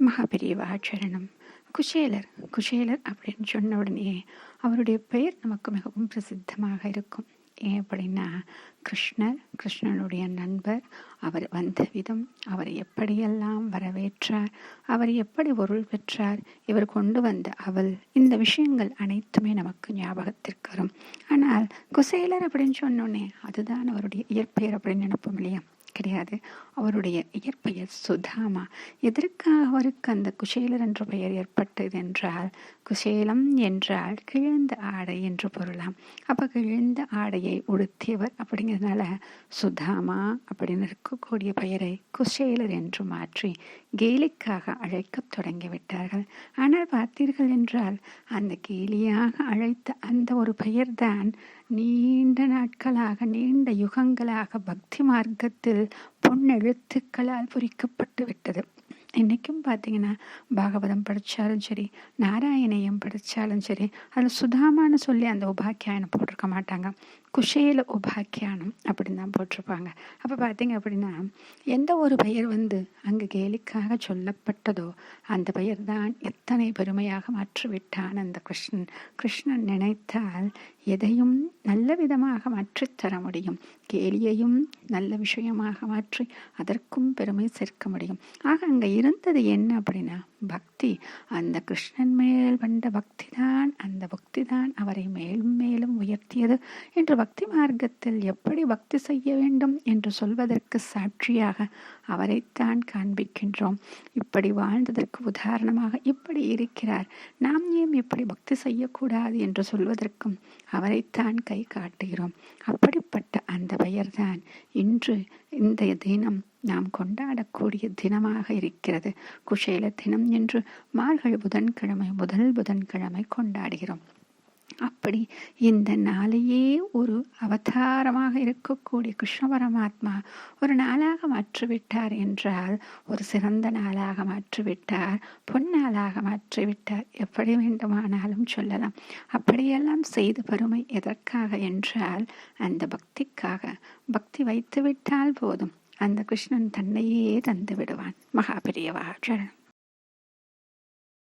மகாபெரியவா சரணம். குஷேலர் குஷேலர் அப்படின்னு சொன்ன உடனே அவருடைய பெயர் நமக்கு மிகவும் பிரசித்தமாக இருக்கும். ஏன் அப்படின்னா கிருஷ்ணர் கிருஷ்ணனுடைய நண்பர் அவர் வந்த விதம் அவர் எப்படியெல்லாம் வரவேற்றார் அவர் எப்படி பொருள் பெற்றார் இவர் கொண்டு வந்த அவள் இந்த விஷயங்கள் அனைத்துமே நமக்கு ஞாபகத்திற்கு வரும். ஆனால் குசேலர் அப்படின்னு சொன்னோன்னே அதுதான் அவருடைய இயற்பெயர் அப்படின்னு நினைப்போம் இல்லையா? கிடையாது. அவருடைய இயற்பெயர் சுதாமா. எதற்காக அவருக்கு அந்த குஷேலர் என்ற பெயர் ஏற்பட்டது என்றால் குஷேலம் என்றால் கிழந்த ஆடை என்று பொருளாம். அப்போ கிழந்த ஆடையை உடுத்தியவர் அப்படிங்கிறதுனால சுதாமா அப்படின்னு இருக்கக்கூடிய பெயரை குஷேலர் என்று மாற்றி கேலிக்காக அழைக்கத் தொடங்கிவிட்டார்கள் ஆனால் பார்த்தீர்கள் என்றால் அந்த கேலியாக அழைத்த அந்த ஒரு பெயர்தான் நீண்ட நாட்களாக நீண்ட யுகங்களாக பக்தி மார்க்கத்தில் பொன்னெழுத்துக்களால் பொறிக்கப்பட்டு விட்டது. இன்றைக்கும் பார்த்தீங்கன்னா பாகவதம் படித்தாலும் சரி நாராயணியம் படித்தாலும் சரி அதில் சுதாமான்னு சொல்லி அந்த உபாக்கியானம் போட்டிருக்க மாட்டாங்க. குஷேல உபாக்கியானம் அப்படின்னு தான் போட்டிருப்பாங்க. அப்போ பார்த்தீங்க அப்படின்னா எந்த ஒரு பெயர் வந்து அங்கு கேலிக்காக சொல்லப்பட்டதோ அந்த பெயர் தான் எத்தனை பெருமையாக மாற்றிவிட்டான் அந்த கிருஷ்ணன். கிருஷ்ணன் நினைத்தால் எதையும் நல்ல விதமாக மாற்றித்தர முடியும். கேலியையும் நல்ல விஷயமாக மாற்றி அதற்கும் பெருமை சேர்க்க முடியும். ஆக அங்கே இருந்தது என்ன அப்படின்னா பக்தி. அந்த கிருஷ்ணன் மேல் வந்த பக்தி தான் அந்த பக்தி தான் அவரை மேலும் மேலும் உயர்த்தியது என்று பக்தி மார்க்கத்தில் எப்படி பக்தி செய்ய வேண்டும் என்று சொல்வதற்கு சாட்சியாக அவரைத்தான் காண்பிக்கின்றோம். இப்படி வாழ்ந்ததற்கு உதாரணமாக இப்படி இருக்கிறார். நாம் ஏன் எப்படி பக்தி செய்யக்கூடாது என்று சொல்வதற்கும் அவரைத்தான் கை காட்டுகிறோம். அப்படிப்பட்ட அந்த பெயர்தான் இன்று இந்த தினம் நாம் கொண்டாடக்கூடிய தினமாக இருக்கிறது. குஷேல தினம் என்று மார்கழி புதன்கிழமை முதல் புதன்கிழமை கொண்டாடுகிறோம். அப்படி இந்த நாளையே ஒரு அவதாரமாக இருக்கக்கூடிய கிருஷ்ண பரமாத்மா ஒரு நாளாக மாற்றிவிட்டார் என்றால் ஒரு சிறந்த நாளாக மாற்றிவிட்டார் பொன்னாளாக மாற்றிவிட்டார் எப்படி வேண்டுமானாலும் சொல்லலாம். அப்படியெல்லாம் செய்து பெருமை எதற்காக என்றால் அந்த பக்திக்காக. பக்தி வைத்து விட்டால் போதும். அந்த கிருஷ்ணன் தன்னையே தந்து விடுவான். மகாபிரியவா சரணம்.